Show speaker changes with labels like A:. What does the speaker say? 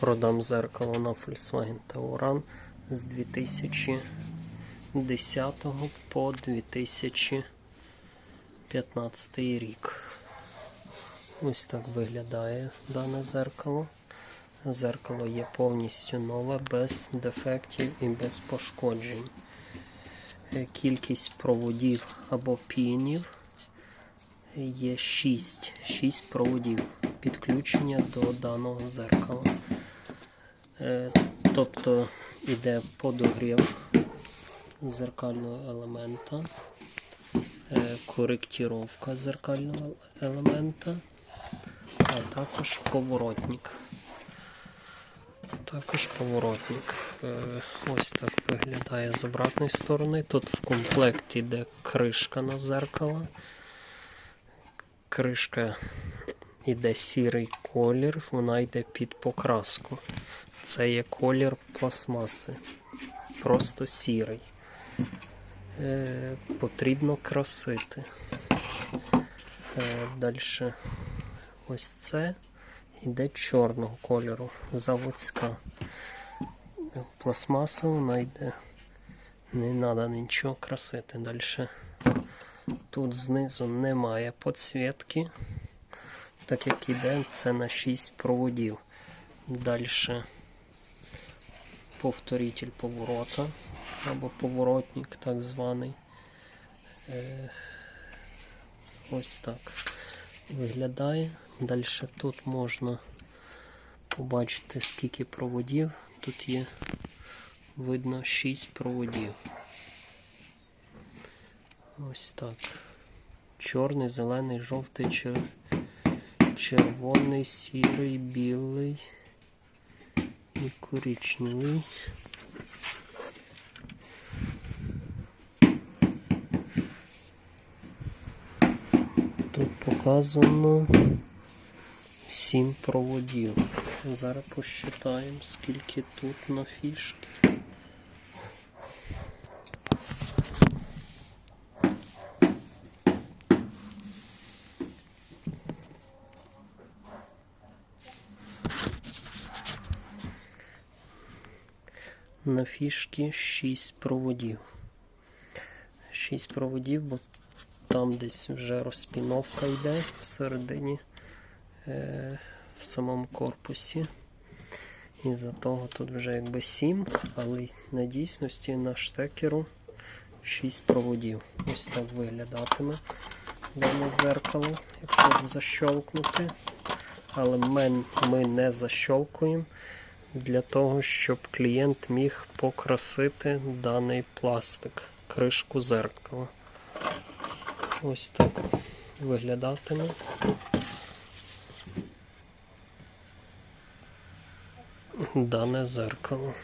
A: Продам зеркало на Volkswagen Tauran з 2010 по 2015 рік. Ось так виглядає дане зеркало. Зеркало є повністю нове, без дефектів і без пошкоджень. Кількість проводів або пінів є 6. 6 проводів підключення до даного зеркала. Е, Тобто йде подогрів зеркального елемента, е, коректіровка зеркального елемента, а також поворотник. Також поворотник. Е, Ось так виглядає з обратної сторони. Тут в комплекті йде кришка на зеркало. Кришка йде сірий колір, вона йде під покраску. Це є колір пластмаси. Просто сірий. Е, потрібно красити. Е, Далі ось це йде чорного кольору, заводська. Пластмаса вона йде. Не треба нічого красити. Далі тут знизу немає підсвітки, так як іде, це на 6 проводів. Далі повторитель поворота або поворотник так званий. Е, ось так виглядає. Далі тут можна побачити, скільки проводів. Тут є видно 6 проводів. Ось так. Чорний, зелений, жовтий, червоний, сірий, білий і коричневий. Тут показано 7 проводів. Зараз посчитаємо, скільки тут на фішки. На фішки 6 проводів. 6 проводів, бо там десь вже розпіновка йде всередині е, в самому корпусі. І за того тут вже якби 7, але на дійсності на штекеру 6 проводів. Ось так виглядатиме дане зеркало, якщо защолкнути. Але ми, ми не защолкуємо для того, щоб клієнт міг покрасити даний пластик, кришку зеркала. Ось так виглядатиме. Дане зеркало.